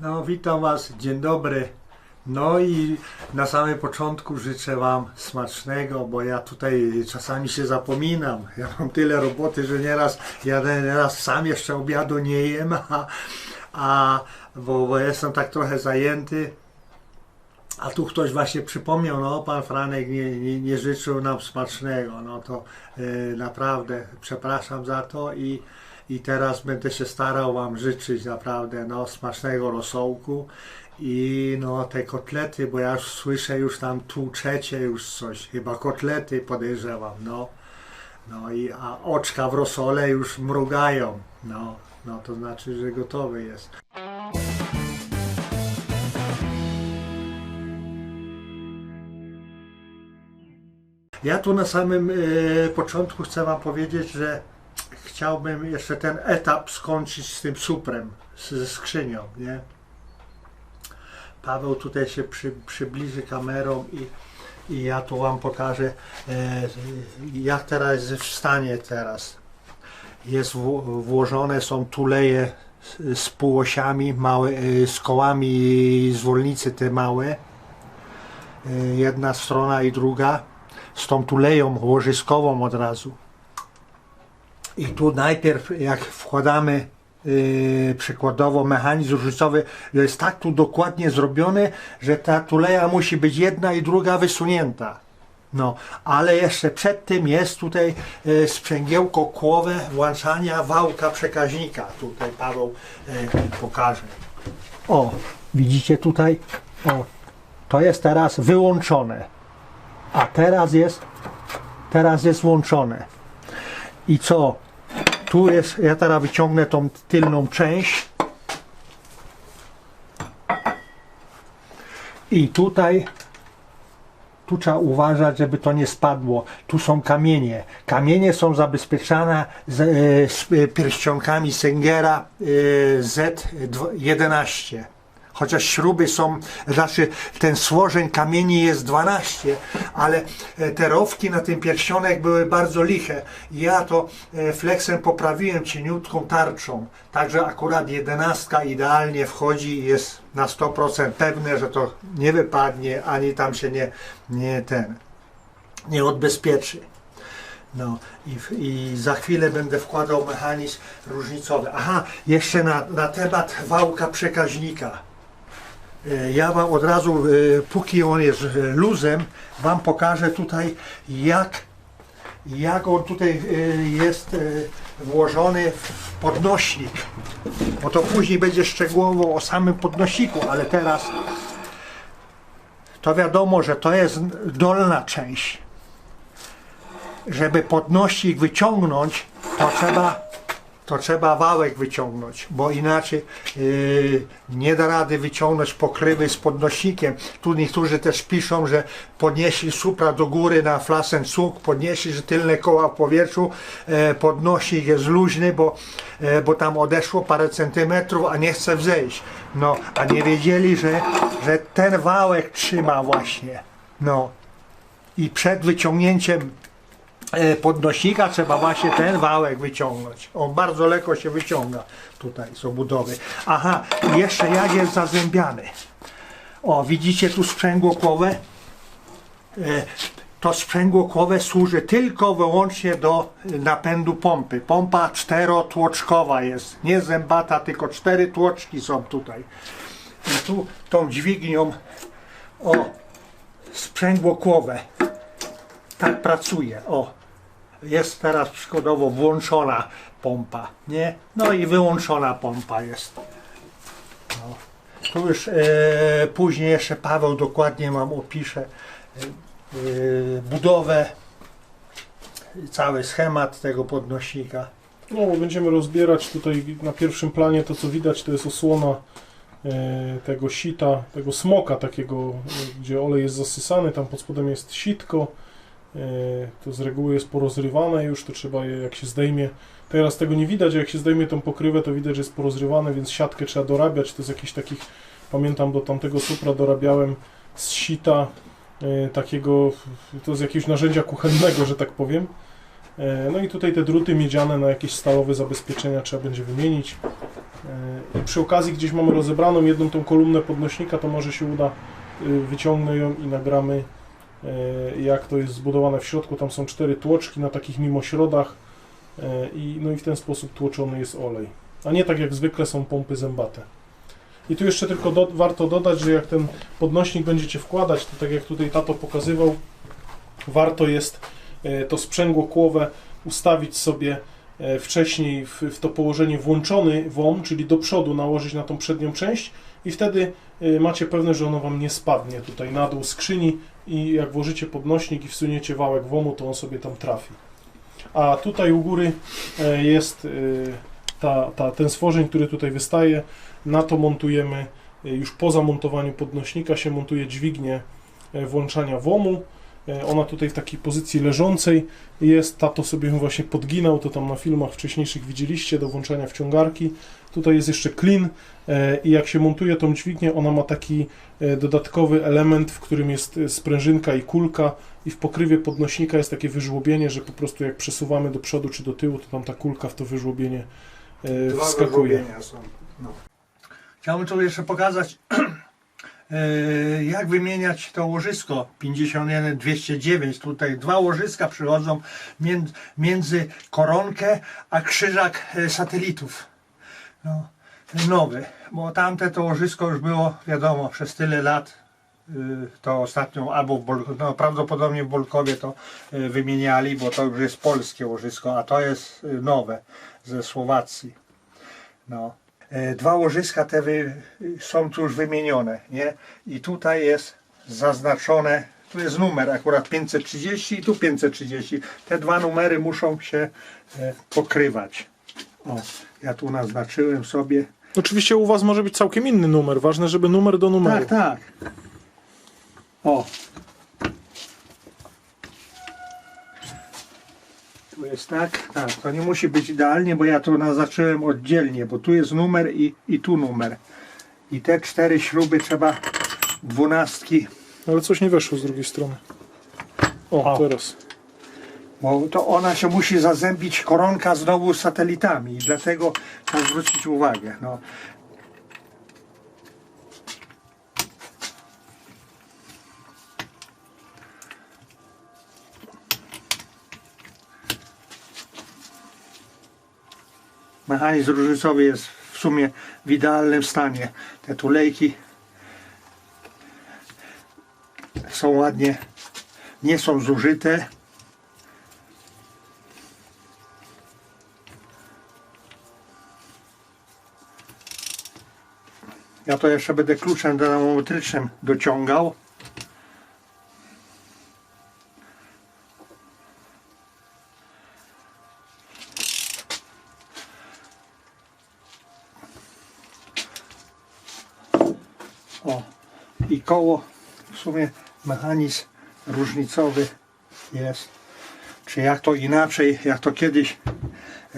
No, witam Was, dzień dobry. No i na samym początku życzę Wam smacznego, bo ja tutaj czasami się zapominam. Ja mam tyle roboty, że nieraz ja nieraz sam jeszcze obiadu nie jem, a, a bo, bo jestem tak trochę zajęty. A tu ktoś właśnie przypomniał, no pan Franek nie, nie, nie życzył nam smacznego, no to e, naprawdę przepraszam za to i, i teraz będę się starał wam życzyć naprawdę no, smacznego rosołku i no te kotlety, bo ja już słyszę już tam tłuczecie już coś, chyba kotlety podejrzewam, no. No i a oczka w rosole już mrugają, no, no to znaczy, że gotowy jest. Ja tu na samym e, początku chcę Wam powiedzieć, że chciałbym jeszcze ten etap skończyć z tym suprem, ze skrzynią, nie? Paweł tutaj się przy, przybliży kamerą i, i ja tu Wam pokażę, e, jak teraz jest w stanie teraz. Jest w, włożone, są tuleje z, z półosiami, małe, e, z kołami zwolnicy te małe. E, jedna strona i druga z tą tuleją łożyskową od razu. I tu najpierw jak wkładamy yy, przykładowo mechanizm różnicowy, jest tak tu dokładnie zrobiony, że ta tuleja musi być jedna i druga wysunięta. No, ale jeszcze przed tym jest tutaj yy, sprzęgiełko kłowe włączania wałka przekaźnika. Tutaj Paweł yy, pokaże. O, widzicie tutaj? O, to jest teraz wyłączone a teraz jest teraz jest włączone i co tu jest, ja teraz wyciągnę tą tylną część i tutaj tu trzeba uważać, żeby to nie spadło. Tu są kamienie. Kamienie są zabezpieczane z, e, z e, pierścionkami Sengera e, Z11. Chociaż śruby są, znaczy ten złożeń kamieni jest 12, ale e, te rowki na tym pierścionek były bardzo liche. Ja to e, flexem poprawiłem cieniutką tarczą. Także akurat jedenastka idealnie wchodzi i jest na 100% pewne, że to nie wypadnie, ani tam się nie, nie ten, nie odbezpieczy. No i, i za chwilę będę wkładał mechanizm różnicowy. Aha, jeszcze na, na temat wałka przekaźnika. E, Ja Wam od razu, e, póki on jest e, luzem, Wam pokażę tutaj jak, jak on tutaj jest włożony w podnośnik. Bo to później będzie szczegółowo o samym podnośniku, ale teraz to wiadomo, że to jest dolna część. Żeby podnośnik wyciągnąć, to trzeba to trzeba wałek wyciągnąć, bo inaczej yy, nie da rady wyciągnąć pokrywy z podnośnikiem. Tu niektórzy też piszą, że podnieśli supra do góry na flasensuk, podnieśli, że tylne koła w powietrzu, e, podnośnik jest luźny, bo, e, bo tam odeszło parę centymetrów, a nie chce wzejść. No, a nie wiedzieli, że, że ten wałek trzyma właśnie. No. I przed wyciągnięciem e, podnośnika trzeba właśnie ten wałek wyciągnąć. On bardzo lekko się wyciąga tutaj z obudowy. Aha, jeszcze jak jest zazębiany. O, widzicie tu sprzęgło kłowe? E, To sprzęgło kłowe służy tylko wyłącznie do napędu pompy. Pompa czterotłoczkowa jest, nie zębata, tylko cztery tłoczki są tutaj. I tu tą dźwignią, o, sprzęgło kłowe tak pracuje. O, jest teraz przykładowo włączona pompa, nie? No i wyłączona pompa jest. No. Tu już e, później jeszcze Paweł dokładnie mam opisze e, e, budowę, cały schemat tego podnośnika. No, będziemy rozbierać tutaj na pierwszym planie to co widać to jest osłona e, tego sita, tego smoka takiego, gdzie olej jest zasysany, tam pod spodem jest sitko, to z reguły jest porozrywane już, to trzeba je jak się zdejmie, teraz tego nie widać, a jak się zdejmie tą pokrywę to widać, że jest porozrywane, więc siatkę trzeba dorabiać, to z jakichś takich, pamiętam do tamtego supra dorabiałem z sita e, takiego, to z jakiegoś narzędzia kuchennego, że tak powiem, E, No i tutaj te druty miedziane na jakieś stalowe zabezpieczenia trzeba będzie wymienić. E, I przy okazji gdzieś mamy rozebraną jedną tą kolumnę podnośnika, to może się uda, y, wyciągnę ją i nagramy e, jak to jest zbudowane w środku. Tam są cztery tłoczki na takich mimośrodach e, i, no i w ten sposób tłoczony jest olej. A nie tak jak zwykle są pompy zębate. I tu jeszcze tylko do, warto dodać, że jak ten podnośnik będziecie wkładać, to tak jak tutaj tato pokazywał, warto jest e, to sprzęgło kłowe ustawić sobie e, wcześniej w, w to położenie włączony WOM, czyli do przodu nałożyć na tą przednią część i wtedy e, macie pewne, że ono Wam nie spadnie tutaj na dół skrzyni i jak włożycie podnośnik i wsuniecie wałek WOMu, to on sobie tam trafi. A tutaj u góry e, jest e, ta, ta, ten stworzeń, który tutaj wystaje. Na to montujemy, e, już po zamontowaniu podnośnika się montuje dźwignię włączania WOMu. Ona tutaj w takiej pozycji leżącej jest. Tato sobie ją właśnie podginał, to tam na filmach wcześniejszych widzieliście do włączania wciągarki. Tutaj jest jeszcze klin e, i jak się montuje tą dźwignię, ona ma taki e, dodatkowy element, w którym jest e, sprężynka i kulka i w pokrywie podnośnika jest takie wyżłobienie, że po prostu jak przesuwamy do przodu czy do tyłu, to tam ta kulka w to wyżłobienie Dwa wskakuje. są. No. Chciałbym tu jeszcze pokazać, jak wymieniać to łożysko 51-209. Tutaj dwa łożyska przychodzą między, koronkę a krzyżak satelitów. No, nowy, bo tamte to łożysko już było, wiadomo, przez tyle lat. y, To ostatnio albo w no, prawdopodobnie w Bolkowie to y, wymieniali, bo to już jest polskie łożysko, a to jest y, nowe ze Słowacji. No. E, Dwa łożyska te wy, są tu już wymienione, nie? I tutaj jest zaznaczone, tu jest numer akurat 530 i tu 530. Te dwa numery muszą się e, pokrywać. O, ja tu naznaczyłem sobie. Oczywiście u Was może być całkiem inny numer. Ważne, żeby numer do numeru. Tak, tak. O. Tu jest tak, tak. To nie musi być idealnie, bo ja to naznaczyłem oddzielnie, bo tu jest numer i, i tu numer. I te cztery śruby trzeba dwunastki, Ale coś nie weszło z drugiej strony. O, O. teraz. Bo to ona się musi zazębić koronka znowu z satelitami i dlatego trzeba zwrócić uwagę. No. Mechanizm różnicowy jest w sumie w idealnym stanie. Te tulejki są ładnie, nie są zużyte. Ja to jeszcze będę kluczem dynamometrycznym dociągał. O, i koło, w sumie mechanizm różnicowy jest. Czy jak to inaczej, jak to kiedyś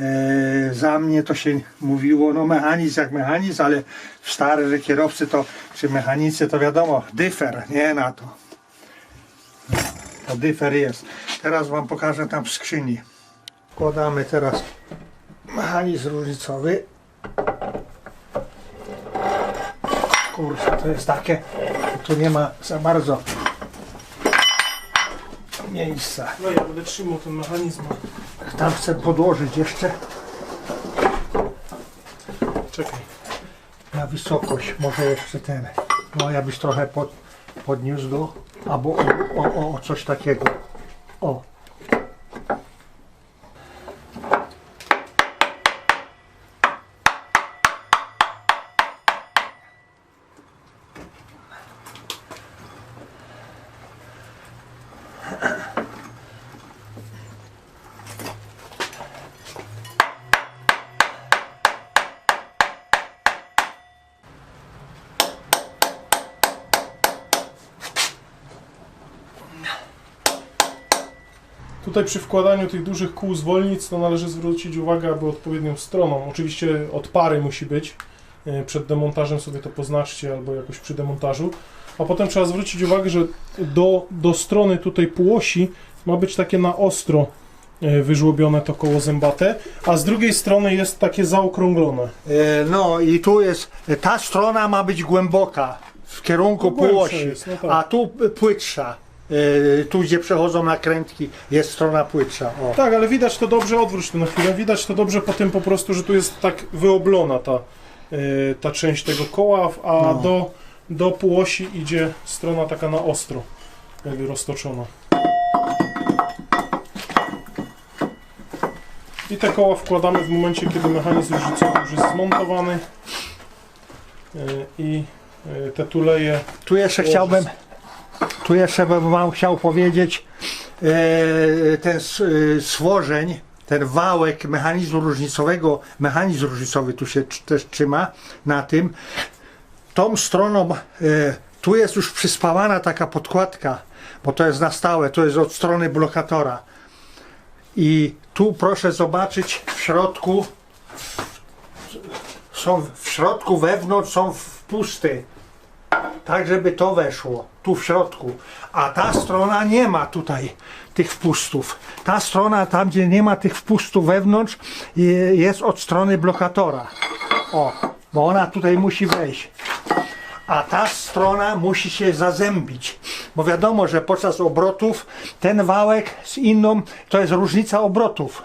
e, za mnie to się mówiło, no mechanizm jak mechanizm, ale że kierowcy to, czy mechanicy to wiadomo, dyfer, nie na to. To dyfer jest. Teraz wam pokażę tam w skrzyni. Wkładamy teraz mechanizm różnicowy. Kurczę, to jest takie, tu nie ma za bardzo miejsca. No ja będę trzymał ten mechanizm. Tam chcę podłożyć jeszcze Czekaj. na wysokość, może jeszcze ten. No ja byś trochę pod, podniósł go, albo o, o, o coś takiego. O. Tutaj przy wkładaniu tych dużych kół zwolnic to należy zwrócić uwagę, aby odpowiednią stroną. Oczywiście od pary musi być. E, Przed demontażem sobie to poznaczcie albo jakoś przy demontażu. A potem trzeba zwrócić uwagę, że do, do strony tutaj półosi ma być takie na ostro e, wyżłobione to koło zębate, a z drugiej strony jest takie zaokrąglone. E, No i tu jest, ta strona ma być głęboka w kierunku No, półosi, jest, no tak. a tu płytsza. E, Tu gdzie przechodzą nakrętki jest strona płytsza. O. Tak, ale widać to dobrze, odwróć to na chwilę, widać to dobrze po tym po prostu, że tu jest tak wyoblona ta, e, ta część tego koła, a No. do, do półosi idzie strona taka na ostro, jakby roztoczona. I te koła wkładamy w momencie, kiedy mechanizm już jest zmontowany E, i te tuleje Tu jeszcze chciałbym, tu jeszcze bym wam chciał powiedzieć, e, ten s- e, ten wałek mechanizmu różnicowego, mechanizm różnicowy tu się też trzyma na tym. Tą stroną, e, tu jest już przyspawana taka podkładka, bo to jest na stałe, to jest od strony blokatora. I tu proszę zobaczyć w środku, są w środku, wewnątrz są wpusty tak żeby to weszło tu w środku. A ta strona nie ma tutaj tych wpustów. Ta strona, tam gdzie nie ma tych wpustów wewnątrz, je- jest od strony blokatora. O, bo ona tutaj musi wejść. A ta strona musi się zazębić. Bo wiadomo, że podczas obrotów ten wałek z inną, to jest różnica obrotów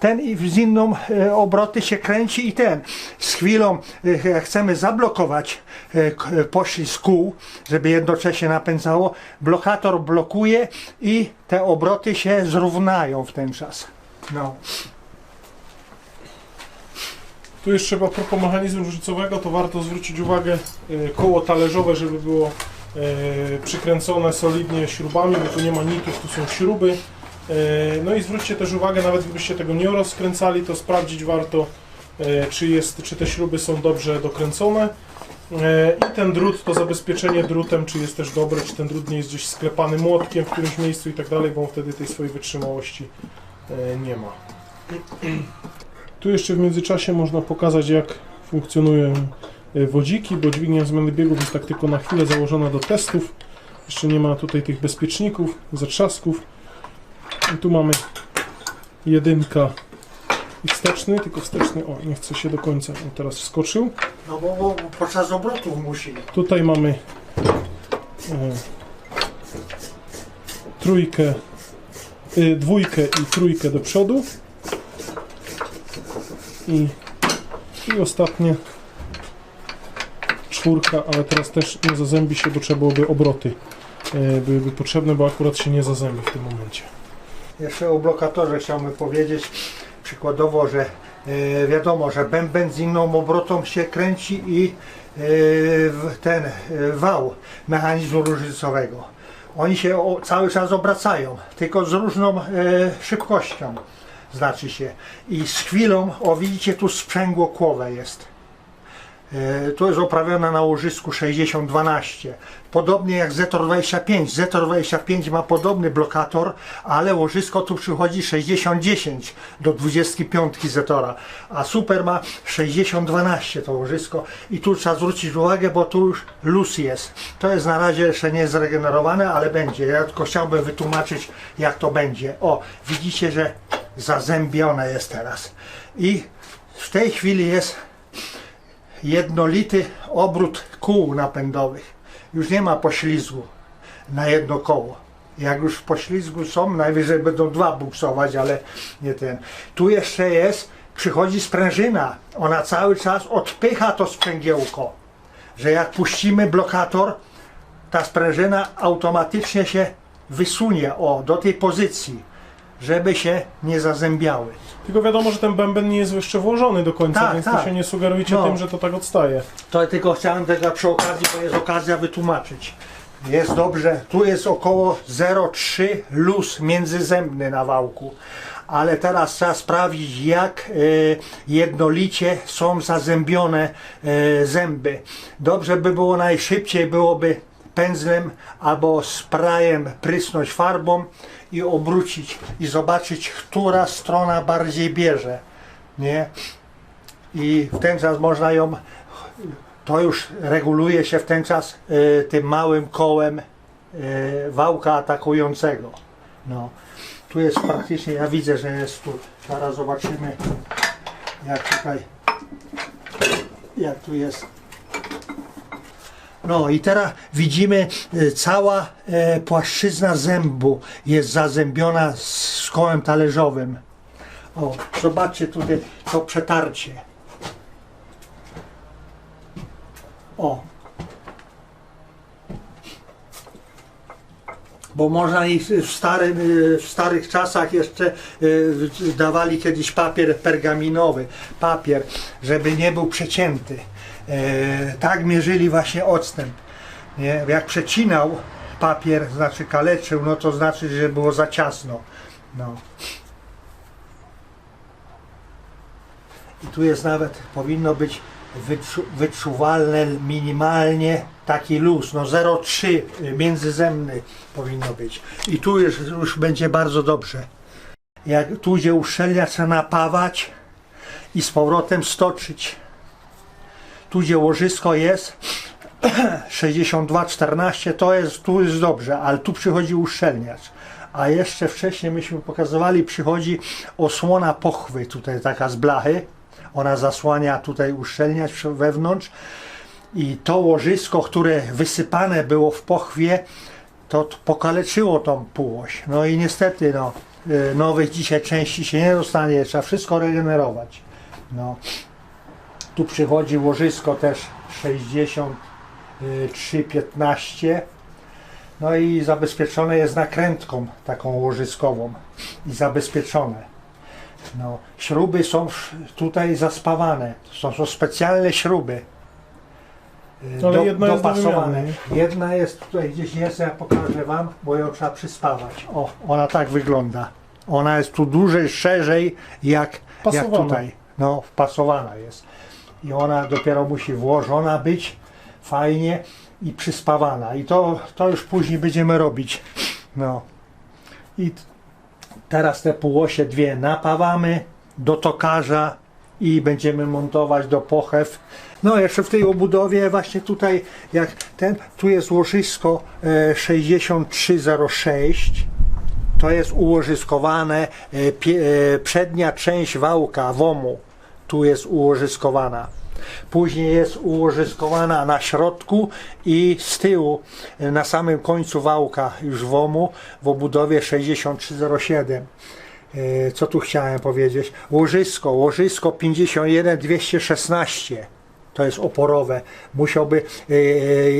ten i z inną e, obroty się kręci i ten. Z chwilą e, jak chcemy zablokować e, e, poślizg kół, żeby jednocześnie napędzało, blokator blokuje i te obroty się zrównają w ten czas. No. Tu jeszcze a propos mechanizmu różnicowego, to warto zwrócić uwagę e, koło talerzowe, żeby było e, przykręcone solidnie śrubami, bo tu nie ma nitów, tu są śruby. E, No i zwróćcie też uwagę, nawet gdybyście tego nie rozkręcali, to sprawdzić warto, e, czy, jest, czy te śruby są dobrze dokręcone. E, I ten drut, to zabezpieczenie drutem, czy jest też dobre, czy ten drut nie jest gdzieś sklepany młotkiem w którymś miejscu i tak dalej, bo on wtedy tej swojej wytrzymałości nie ma. Tu jeszcze w międzyczasie można pokazać jak funkcjonują wodziki, bo dźwignia zmiany biegów jest tak tylko na chwilę założona do testów. Jeszcze nie ma tutaj tych bezpieczników, zatrzasków. I tu mamy jedynka i wsteczny, tylko wsteczny, o nie chce się do końca, on teraz wskoczył. No bo, bo podczas obrotów musi. Tutaj mamy e, trójkę, y, dwójkę i trójkę do przodu. I, I ostatnie czwórka, ale teraz też nie zazębi się, bo trzeba byłoby obroty e, byłyby potrzebne, bo akurat się nie zazębi w tym momencie. Jeszcze o blokatorze chciałbym powiedzieć przykładowo, że e, wiadomo, że bęben z inną obrotą się kręci i e, ten e, wał mechanizmu różnicowego. Oni się o, cały czas obracają, tylko z różną e, szybkością znaczy się. I z chwilą, o widzicie tu sprzęgło kłowe jest. E, To jest oprawione na łożysku 6012. Podobnie jak Zetor 25. Zetor 25 ma podobny blokator, ale łożysko tu przychodzi 6010 do 25 Zetora, a Super ma 6012 to łożysko i tu trzeba zwrócić uwagę, bo tu już luz jest. To jest na razie jeszcze nie zregenerowane, ale będzie. Ja tylko chciałbym wytłumaczyć jak to będzie. O, widzicie, że zazębione jest teraz. I w tej chwili jest jednolity obrót kół napędowych. Już nie ma poślizgu na jedno koło. Jak już w poślizgu są, najwyżej będą dwa buksować, ale nie ten. Tu jeszcze jest, przychodzi sprężyna. Ona cały czas odpycha to sprzęgiełko. Że jak puścimy blokator, ta sprężyna automatycznie się wysunie o, do tej pozycji, żeby się nie zazębiały. Tylko wiadomo, że ten bęben nie jest jeszcze włożony do końca, Tak, więc tak. to się nie sugerujcie No. tym, że to tak odstaje. To tylko chciałem tego przy okazji, bo jest okazja wytłumaczyć. Jest dobrze, tu jest około 0,3 luz międzyzębny na wałku. Ale teraz trzeba sprawdzić, jak e, jednolicie są zazębione e, zęby. Dobrze by było najszybciej byłoby pędzlem albo sprayem prysnąć farbą i obrócić i zobaczyć, która strona bardziej bierze. Nie? I w ten czas można ją to już reguluje się w ten czas y, tym małym kołem y, wałka atakującego. No. Tu jest praktycznie, ja widzę, że jest tu. Zaraz zobaczymy, jak tutaj, jak tu jest. No i teraz widzimy, e, cała e, płaszczyzna zębu jest zazębiona z kołem talerzowym. O, zobaczcie tutaj to przetarcie. O. Bo można i w, starym, y, w starych czasach jeszcze dawali kiedyś papier pergaminowy, papier, żeby nie był przecięty. E, tak mierzyli właśnie odstęp. Nie? Jak przecinał papier, znaczy kaleczył, no to znaczy, że było za ciasno. No. I tu jest nawet, powinno być wyczu, wyczuwalne minimalnie taki luz, no 0,3 międzyzemny powinno być. I tu już, już będzie bardzo dobrze. Jak tu gdzie uszczelnia trzeba napawać i z powrotem stoczyć. Tu gdzie łożysko jest 62-14 to jest, tu jest dobrze, ale tu przychodzi uszczelniacz. A jeszcze wcześniej myśmy pokazywali, przychodzi osłona pochwy, tutaj taka z blachy. Ona zasłania tutaj uszczelniać wewnątrz. I to łożysko, które wysypane było w pochwie, to pokaleczyło tą półoś. No i niestety, no, y, nowych dzisiaj części się nie dostanie, trzeba wszystko regenerować. No. Tu przychodzi łożysko też 63-15. No i zabezpieczone jest nakrętką taką łożyskową. I zabezpieczone. No, śruby są tutaj zaspawane. Są, są specjalne śruby. y, Ale jedna jest do dopasowane. wymiany, Jedna jest tutaj gdzieś jest, ja pokażę wam, bo ją trzeba przyspawać. O, ona tak wygląda. Ona jest tu dłużej, szerzej jak, jak tutaj. No, wpasowana jest. I ona dopiero musi włożona być fajnie i przyspawana. I to, to już później będziemy robić. No. I teraz te półosie dwie napawamy do tokarza i będziemy montować do pochew. No jeszcze w tej obudowie właśnie tutaj jak ten, tu jest łożysko e, 6306 to jest ułożyskowane e, e, przednia część wałka WOMU tu jest ułożyskowana później jest ułożyskowana na środku i z tyłu e, na samym końcu wałka już WOMU w obudowie 6307 E, co tu chciałem powiedzieć? Łożysko, łożysko 51 216 to jest oporowe. Musiałby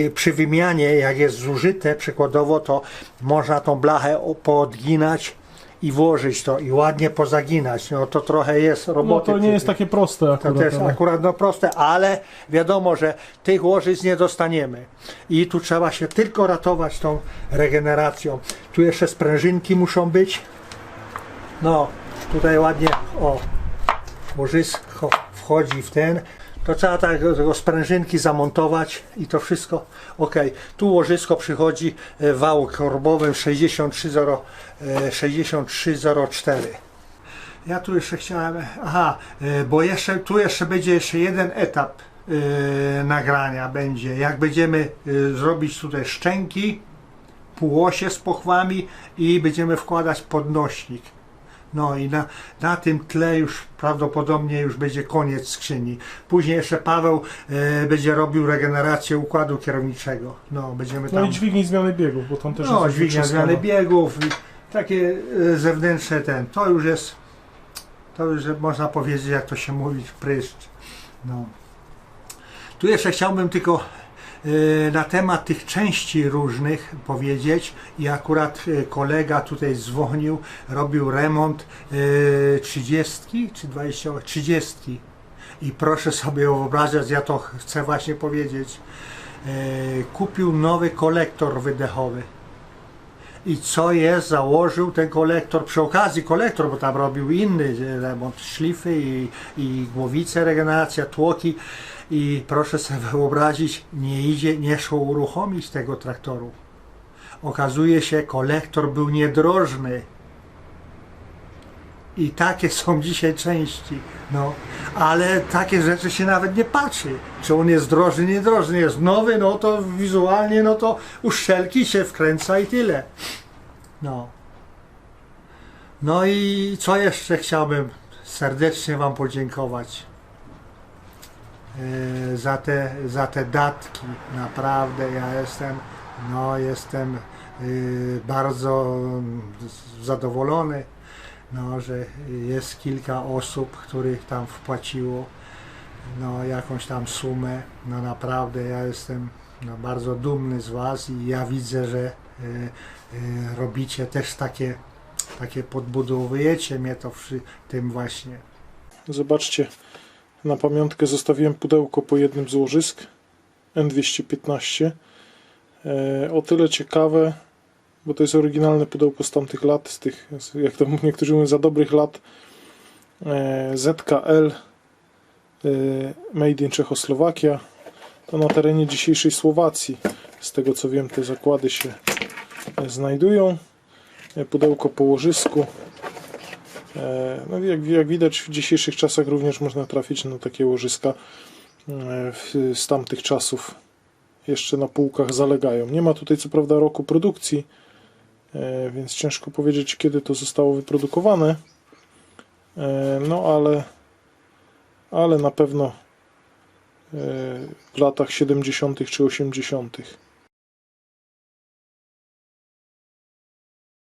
e, przy wymianie, jak jest zużyte przykładowo, to można tą blachę poodginać i włożyć to i ładnie pozaginać. No to trochę jest No roboty. to nie jest takie proste To akurat. też ale- akurat no proste, ale wiadomo, że tych łożyc nie dostaniemy. I tu trzeba się tylko ratować tą regeneracją. Tu jeszcze sprężynki muszą być. No, tutaj ładnie, o, łożysko wchodzi w ten. To trzeba tak tego sprężynki zamontować i to wszystko ok. Tu łożysko przychodzi e, wał korbowym 630, e, 6304. Ja tu jeszcze chciałem, aha, e, bo jeszcze tu jeszcze będzie jeszcze jeden etap e, nagrania będzie. Jak będziemy e, zrobić tutaj szczęki, półosie z pochwami i będziemy wkładać podnośnik. No i na, na tym tle już prawdopodobnie już będzie koniec skrzyni. Później jeszcze Paweł e, będzie robił regenerację układu kierowniczego. No, będziemy No tam... i dźwigni zmiany biegów, bo tam też No, jest dźwignia zmiany biegów, takie e, zewnętrzne ten, to już jest, to już można powiedzieć, jak to się mówi, pryszcz. No. Tu jeszcze chciałbym tylko na temat tych części różnych powiedzieć. I akurat e, kolega tutaj dzwonił, robił remont e, 30 czy 20, 30 i proszę sobie wyobrażać, ja to chcę właśnie powiedzieć, kupił nowy kolektor wydechowy. I co jest, założył ten kolektor, przy okazji kolektor, bo tam robił inny remont, szlify i, i głowice, regeneracja, tłoki i proszę sobie wyobrazić, nie idzie, nie szło uruchomić tego traktoru. Okazuje się, kolektor był niedrożny. I takie są dzisiaj części. No, ale takie rzeczy się nawet nie patrzy. Czy on jest drożny, niedrożny. Jest nowy, no to wizualnie, no to uszczelki się wkręca i tyle. No. No i co jeszcze chciałbym serdecznie Wam podziękować za te, za te datki. Naprawdę ja jestem, no jestem e, bardzo zadowolony, no, że jest kilka osób, których tam wpłaciło no, jakąś tam sumę. No naprawdę ja jestem no, bardzo dumny z Was i ja widzę, że e, e, robicie też takie, takie podbudowujecie mnie to przy tym właśnie. Zobaczcie, na pamiątkę zostawiłem pudełko po jednym z łożysk N215. E, o tyle ciekawe, bo to jest oryginalne pudełko z tamtych lat, z tych, jak to niektórzy mówią, za dobrych lat. E, ZKL e, Made in Czechoslowakia. To na terenie dzisiejszej Słowacji. Z tego co wiem, te zakłady się znajdują. Pudełko po łożysku. E, No, jak, jak widać, w dzisiejszych czasach również można trafić na takie łożyska e, z tamtych czasów. Jeszcze na półkach zalegają. Nie ma tutaj co prawda roku produkcji, e, więc ciężko powiedzieć, kiedy to zostało wyprodukowane. No ale, ale na pewno w latach 70. czy 80.